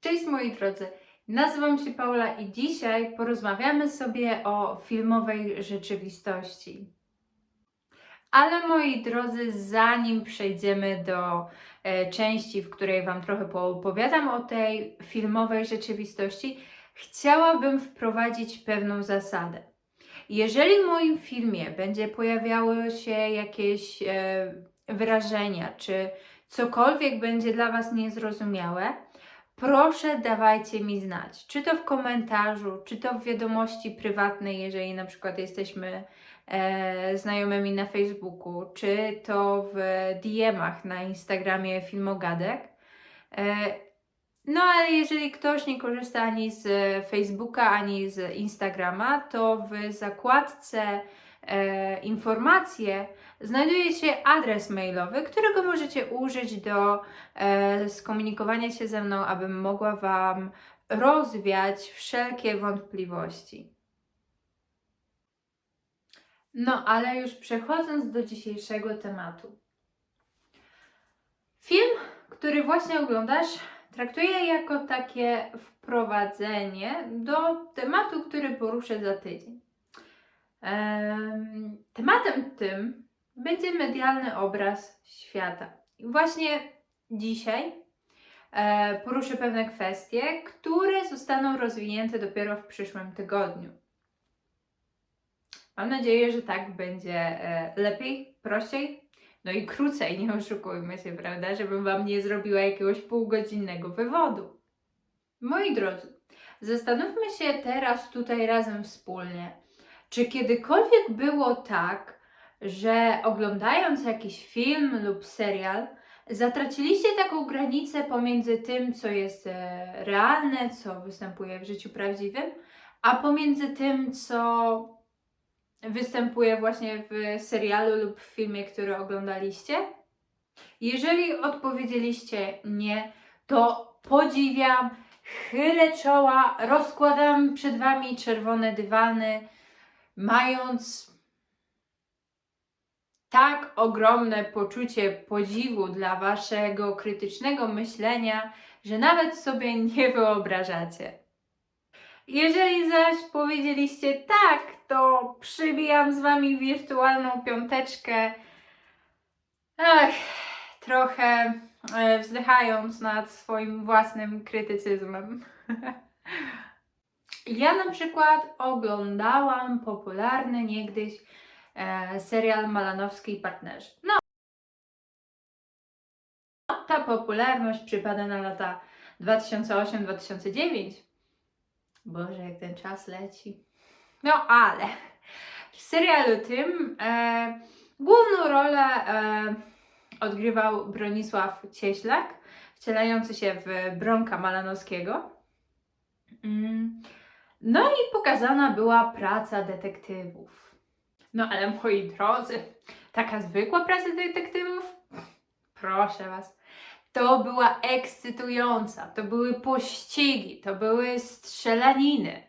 Cześć moi drodzy, nazywam się Paula i dzisiaj porozmawiamy sobie o filmowej rzeczywistości. Ale moi drodzy, zanim przejdziemy do e, części, w której Wam trochę poopowiadam o tej filmowej rzeczywistości, chciałabym wprowadzić pewną zasadę. Jeżeli w moim filmie będzie pojawiały się jakieś e, wyrażenia, czy cokolwiek będzie dla Was niezrozumiałe, proszę dawajcie mi znać. Czy to w komentarzu, czy to w wiadomości prywatnej, jeżeli na przykład jesteśmy e, znajomymi na Facebooku, czy to w DM-ach na Instagramie Filmogadek. E, no ale jeżeli ktoś nie korzysta ani z Facebooka, ani z Instagrama, to w zakładce e, informacje znajduje się adres mailowy, którego możecie użyć do e, skomunikowania się ze mną, abym mogła Wam rozwiać wszelkie wątpliwości. No, ale już przechodząc do dzisiejszego tematu. Film, który właśnie oglądasz, traktuję jako takie wprowadzenie do tematu, który poruszę za tydzień. Em, Tematem tym będzie medialny obraz świata. I właśnie dzisiaj e, poruszę pewne kwestie, które zostaną rozwinięte dopiero w przyszłym tygodniu. Mam nadzieję, że tak będzie e, lepiej, prościej, no i krócej, nie oszukujmy się, prawda, żebym Wam nie zrobiła jakiegoś półgodzinnego wywodu. Moi drodzy, zastanówmy się teraz tutaj razem wspólnie, czy kiedykolwiek było tak, że oglądając jakiś film lub serial, zatraciliście taką granicę pomiędzy tym, co jest e, realne, co występuje w życiu prawdziwym, a pomiędzy tym, co występuje właśnie w serialu lub w filmie, który oglądaliście? Jeżeli odpowiedzieliście nie, to podziwiam, chylę czoła, rozkładam przed Wami czerwone dywany, mając tak ogromne poczucie podziwu dla Waszego krytycznego myślenia, że nawet sobie nie wyobrażacie. Jeżeli zaś powiedzieliście tak, to przybijam z Wami wirtualną piąteczkę. Ach, trochę e, wzdychając nad swoim własnym krytycyzmem. Ja na przykład oglądałam popularny niegdyś e, serial Malanowski i partnerzy. No, ta popularność przypada na lata 2008-2009. Boże, jak ten czas leci. No ale w serialu tym e, główną rolę e, odgrywał Bronisław Cieślak, wcielający się w Bronka Malanowskiego. Mm. No i pokazana była praca detektywów. No ale moi drodzy, taka zwykła praca detektywów? Proszę Was. To była ekscytująca, to były pościgi, to były strzelaniny.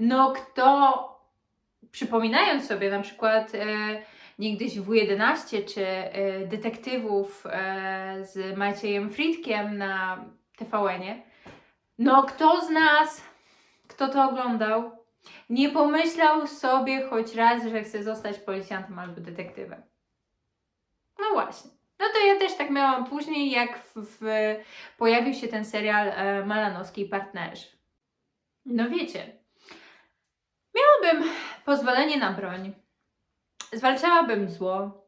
No kto, przypominając sobie na przykład e, niegdyś W11 czy e, detektywów e, z Maciejem Fritkiem na TVN-ie, no kto z nas, kto to oglądał, nie pomyślał sobie choć raz, że chce zostać policjantem albo detektywem. No właśnie. No to ja też tak miałam później, jak w, w, pojawił się ten serial e, Malanowski partnerzy. No wiecie, miałabym pozwolenie na broń, zwalczałabym zło,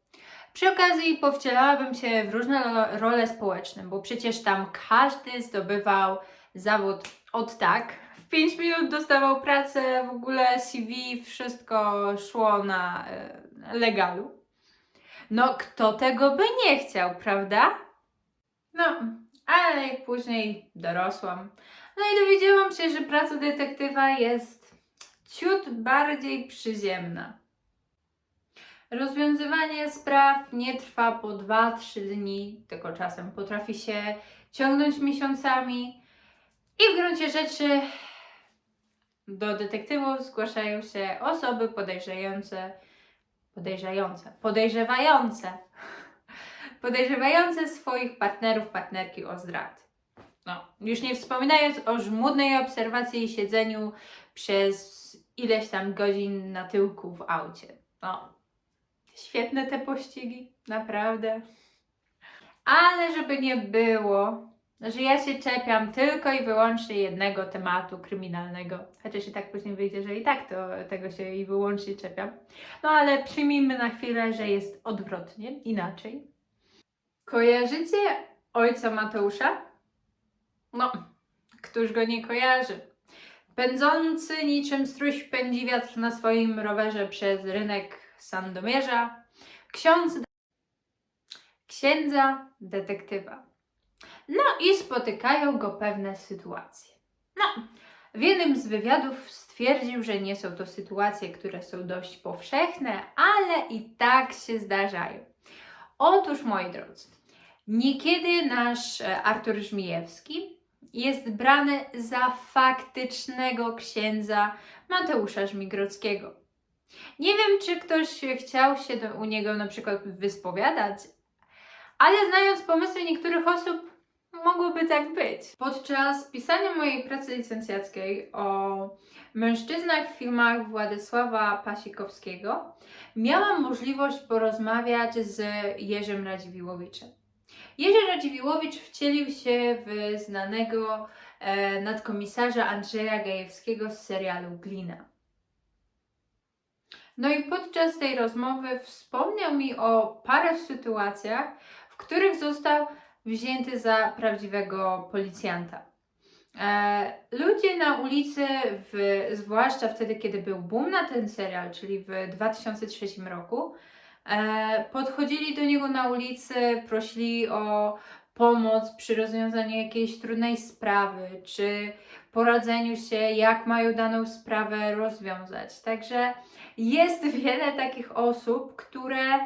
przy okazji powcielałabym się w różne role społeczne, bo przecież tam każdy zdobywał zawód od tak. W 5 minut dostawał pracę, w ogóle CV, wszystko szło na e, legalu. No, kto tego by nie chciał, prawda? No, ale później dorosłam. No i dowiedziałam się, że praca detektywa jest ciut bardziej przyziemna. Rozwiązywanie spraw nie trwa po 2-3 dni, tylko czasem potrafi się ciągnąć miesiącami. I w gruncie rzeczy do detektywów zgłaszają się osoby podejrzewające, podejrzewające, podejrzewające, podejrzewające swoich partnerów, partnerki o zdrad. No, już nie wspominając o żmudnej obserwacji i siedzeniu przez ileś tam godzin na tyłku w aucie. No, świetne te pościgi, naprawdę. Ale żeby nie było, że ja się czepiam tylko i wyłącznie jednego tematu kryminalnego, chociaż i tak później wyjdzie, że i tak to tego się i wyłącznie czepiam. No ale przyjmijmy na chwilę, że jest odwrotnie, inaczej. Kojarzycie ojca Mateusza? No, któż go nie kojarzy? Pędzący niczym struś pędzi wiatr na swoim rowerze przez rynek Sandomierza, ksiądz księdza detektywa. No i spotykają go pewne sytuacje. No, w jednym z wywiadów stwierdził, że nie są to sytuacje, które są dość powszechne, ale i tak się zdarzają. Otóż, moi drodzy, niekiedy nasz e, Artur Żmijewski jest brany za faktycznego księdza Mateusza Żmigrodzkiego. Nie wiem, czy ktoś chciał się do, u niego na przykład wyspowiadać, ale znając pomysły niektórych osób, mogłoby tak być. Podczas pisania mojej pracy licencjackiej o mężczyznach w filmach Władysława Pasikowskiego miałam możliwość porozmawiać z Jerzym Radziwiłowiczem. Jerzy Radziwiłowicz wcielił się w znanego e, nadkomisarza Andrzeja Gajewskiego z serialu Glina. No i podczas tej rozmowy wspomniał mi o parę sytuacjach, w których został wzięty za prawdziwego policjanta. E, ludzie na ulicy, w, zwłaszcza wtedy, kiedy był boom na ten serial, czyli w 2003 roku, e, podchodzili do niego na ulicy, prosili o pomoc przy rozwiązaniu jakiejś trudnej sprawy, czy poradzeniu się, jak mają daną sprawę rozwiązać. Także jest wiele takich osób, które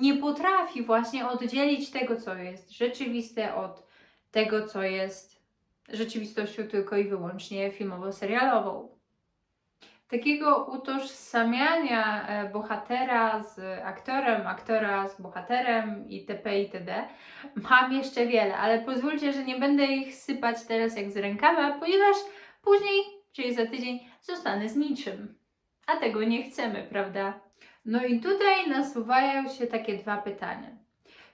nie potrafi właśnie oddzielić tego, co jest rzeczywiste, od tego, co jest rzeczywistością tylko i wyłącznie filmowo-serialową. Takiego utożsamiania e, bohatera z aktorem, aktora z bohaterem itp. itd. mam jeszcze wiele, ale pozwólcie, że nie będę ich sypać teraz jak z rękawa, ponieważ później, czyli za tydzień, zostanę z niczym. A tego nie chcemy, prawda? No i tutaj nasuwają się takie dwa pytania.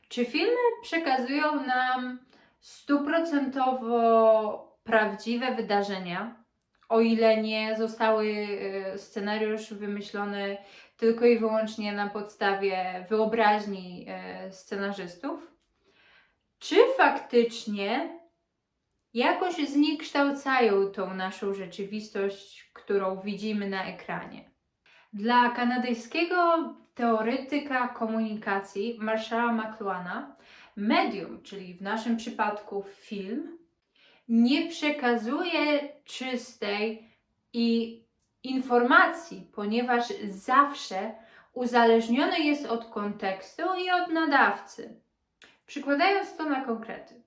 Czy filmy przekazują nam stuprocentowo prawdziwe wydarzenia, o ile nie zostały y, scenariusz wymyślony tylko i wyłącznie na podstawie wyobraźni y, scenarzystów? Czy faktycznie jakoś zniekształcają tą naszą rzeczywistość, którą widzimy na ekranie? Dla kanadyjskiego teoretyka komunikacji Marshalla McLuhana medium, czyli w naszym przypadku film, nie przekazuje czystej i informacji, ponieważ zawsze uzależniony jest od kontekstu i od nadawcy. Przykładając to na konkrety.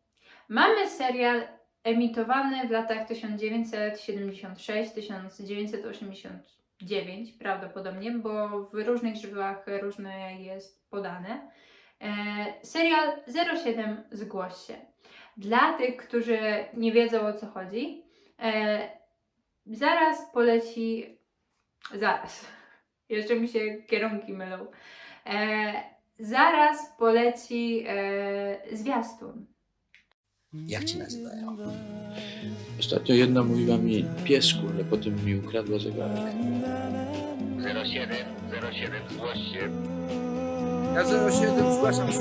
Mamy serial emitowany w latach 1976-1980 9 prawdopodobnie, bo w różnych źródłach różne jest podane. E, serial 07 Zgłoś się. Dla tych, którzy nie wiedzą o co chodzi, e, zaraz poleci. Zaraz. Jeszcze mi się kierunki mylą. E, zaraz poleci e, zwiastun. Jak cię nazywają? Ostatnio jedna mówiła mi piesku, ale potem mi ukradła zegarek. 07, 07, zgłoś się. Ja 07 zgłaszam się.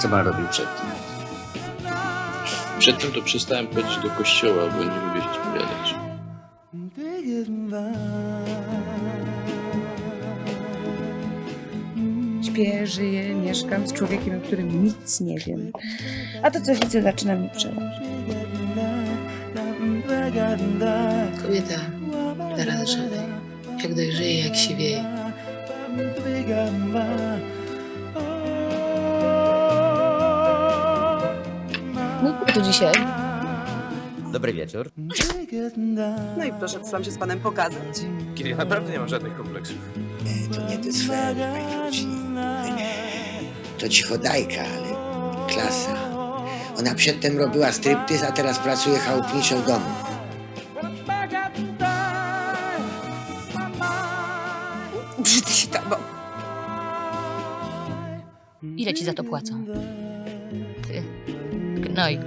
Co pan robił przed tym? Przedtem to przestałem chodzić do kościoła, bo nie lubię się spowiadać. Żyję, mieszkam z człowiekiem, o którym nic nie wiem. A to, co widzę, zaczyna mi przeważać. Kobieta radę szalej. Jak dojrzeje, jak siwieje. No to dzisiaj. Dobry wieczór. No i proszę wam się z panem pokazać. Kiedy ja naprawdę nie mam żadnych kompleksów. To nie te sfery. To cichodajka, ale klasa. Ona przedtem robiła striptyz, a teraz pracuje chałupniczo w domu. Brzydzę się tobą. Ile ci za to płacą? Ty. Gnoj.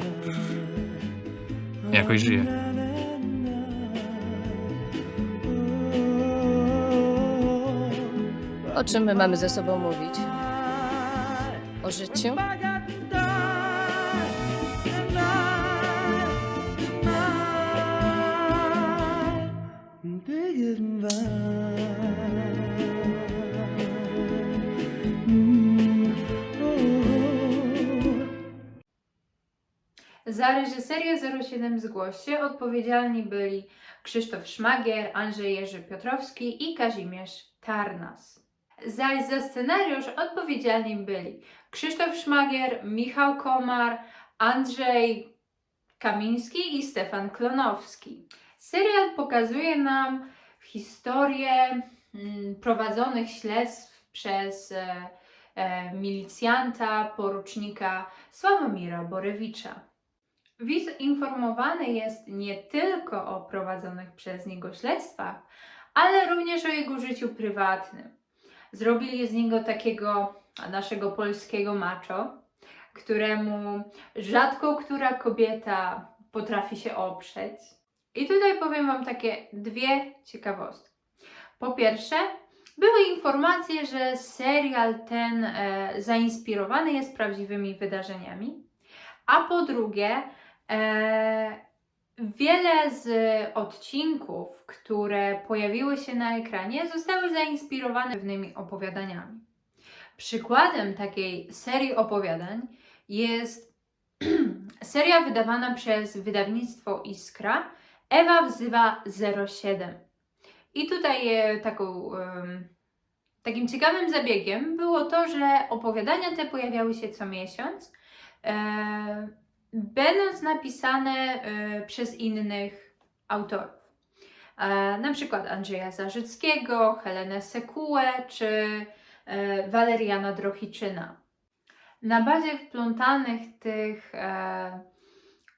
Jakoś żyję. O czym my mamy ze sobą mówić? O życiu? Za reżyserię 07 Zgłoś się odpowiedzialni byli Krzysztof Szmagier, Andrzej Jerzy Piotrowski i Kazimierz Tarnas. Zaś za scenariusz odpowiedzialni byli Krzysztof Szmagier, Michał Komar, Andrzej Kamiński i Stefan Klonowski. Serial pokazuje nam historię mm, prowadzonych śledztw przez e, e, milicjanta, porucznika Sławomira Borewicza. Widz informowany jest nie tylko o prowadzonych przez niego śledztwach, ale również o jego życiu prywatnym. Zrobili z niego takiego naszego polskiego macho, któremu rzadko która kobieta potrafi się oprzeć. I tutaj powiem Wam takie dwie ciekawostki. Po pierwsze, były informacje, że serial ten e, zainspirowany jest prawdziwymi wydarzeniami. A po drugie, e, wiele z odcinków, które pojawiły się na ekranie, zostały zainspirowane pewnymi opowiadaniami. Przykładem takiej serii opowiadań jest seria wydawana przez wydawnictwo Iskra Ewa wzywa 07. I tutaj e, taką, takim ciekawym zabiegiem było to, że opowiadania te pojawiały się co miesiąc, e, będąc napisane e, przez innych autorów. E, na przykład Andrzeja Zarzyckiego, Helenę Sekułę czy e, Waleriana Drohiczyna. Na bazie wplątanych tych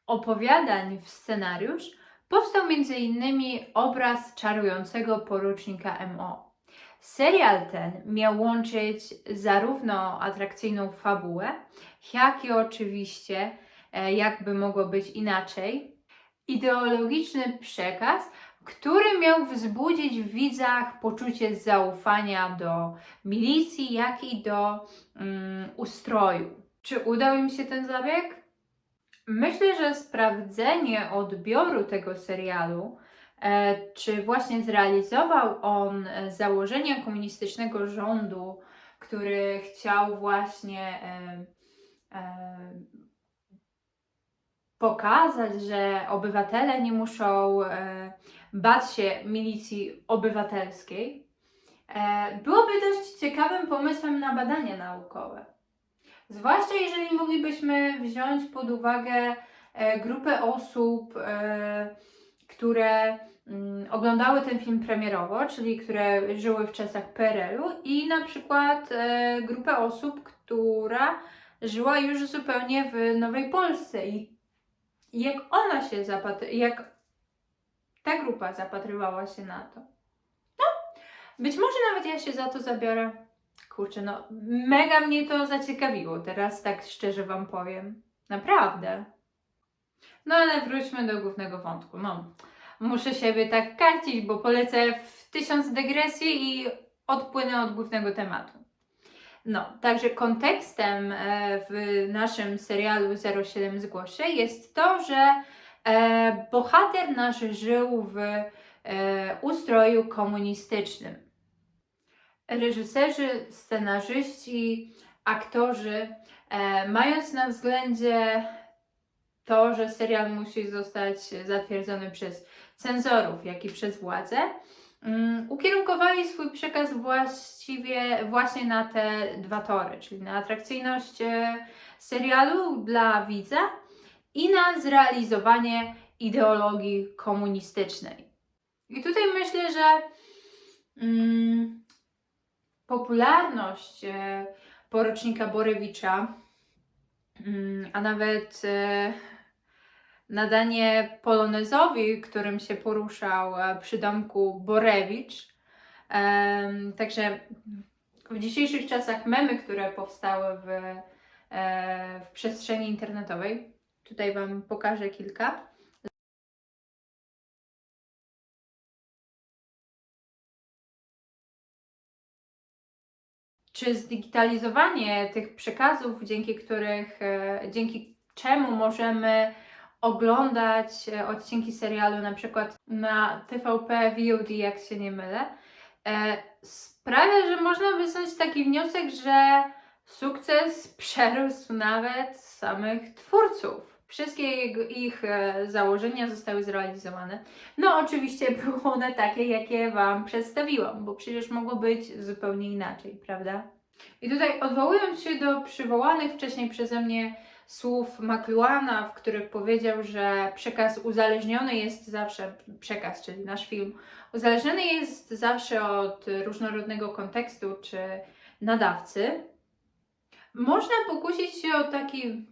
opowiadań w scenariusz powstał m.in. obraz czarującego porucznika MO. Serial ten miał łączyć zarówno atrakcyjną fabułę, jak i oczywiście, jakby mogło być inaczej, ideologiczny przekaz, który miał wzbudzić w widzach poczucie zaufania do milicji, jak i do mm, ustroju. Czy udał im się ten zabieg? Myślę, że sprawdzenie odbioru tego serialu, e, czy właśnie zrealizował on e, założenia komunistycznego rządu, który chciał właśnie e, e, pokazać, że obywatele nie muszą e, bać się milicji obywatelskiej, e, byłoby dość ciekawym pomysłem na badania naukowe. Zwłaszcza jeżeli moglibyśmy wziąć pod uwagę e, grupę osób, które mm, oglądały ten film premierowo, czyli które żyły w czasach PRL-u i na przykład grupę osób, która żyła już zupełnie w Nowej Polsce i jak ona się zapatry, jak ta grupa zapatrywała się na to. No, być może nawet ja się za to zabiorę. Kurczę, no mega mnie to zaciekawiło, teraz tak szczerze Wam powiem. Naprawdę. No ale wróćmy do głównego wątku. No, muszę siebie tak karcić, bo polecę w tysiąc dygresji i odpłynę od głównego tematu. No, także kontekstem e, w naszym serialu 07 Zgłosie jest to, że e, bohater nasz żył w e, ustroju komunistycznym. Reżyserzy, scenarzyści, aktorzy, mając na względzie to, że serial musi zostać zatwierdzony przez cenzorów, jak i przez władze, mm, ukierunkowali swój przekaz właściwie właśnie na te dwa tory, czyli na atrakcyjność e, serialu dla widza i na zrealizowanie ideologii komunistycznej. I tutaj myślę, że mm, popularność e, porucznika Borewicza, Mm, a nawet e, nadanie polonezowi, którym się poruszał e, przy domku Borewicz. Także w dzisiejszych czasach memy, które powstały w, e, w przestrzeni internetowej, tutaj Wam pokażę kilka. Czy zdigitalizowanie tych przekazów, dzięki których, e, dzięki czemu możemy oglądać e, odcinki serialu na przykład na TVP VOD, jak się nie mylę, e, sprawia, że można wysunąć taki wniosek, że sukces przerósł nawet samych twórców. Wszystkie ich e, założenia zostały zrealizowane. No, oczywiście były one takie, jakie Wam przedstawiłam, bo przecież mogło być zupełnie inaczej, prawda? I tutaj odwołując się do przywołanych wcześniej przeze mnie słów McLuhana, w których powiedział, że przekaz uzależniony jest zawsze, przekaz, czyli nasz film, uzależniony jest zawsze od różnorodnego kontekstu czy nadawcy, można pokusić się o taki,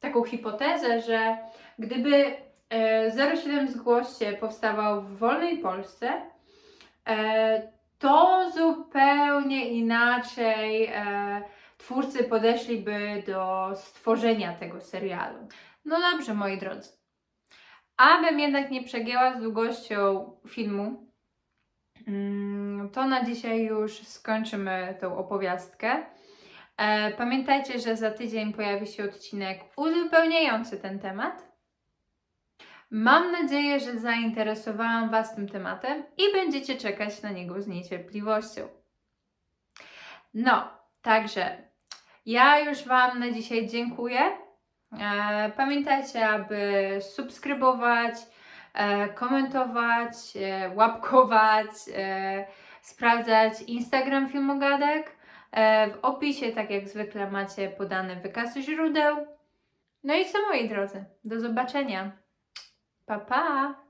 taką hipotezę, że gdyby e, 07 Zgłoście powstawał w wolnej Polsce, e, to zupełnie inaczej e, twórcy podeszliby do stworzenia tego serialu. No dobrze, moi drodzy. Abym jednak nie przegięła z długością filmu, mm, to na dzisiaj już skończymy tą opowiastkę. E, pamiętajcie, że za tydzień pojawi się odcinek uzupełniający ten temat. Mam nadzieję, że zainteresowałam Was tym tematem i będziecie czekać na niego z niecierpliwością. No, także ja już Wam na dzisiaj dziękuję. E, pamiętajcie, aby subskrybować, e, komentować, e, łapkować, sprawdzać Instagram Filmogadek. W opisie, tak jak zwykle, macie podane wykaz źródeł. No i co, moi drodzy, do zobaczenia. Pa, pa!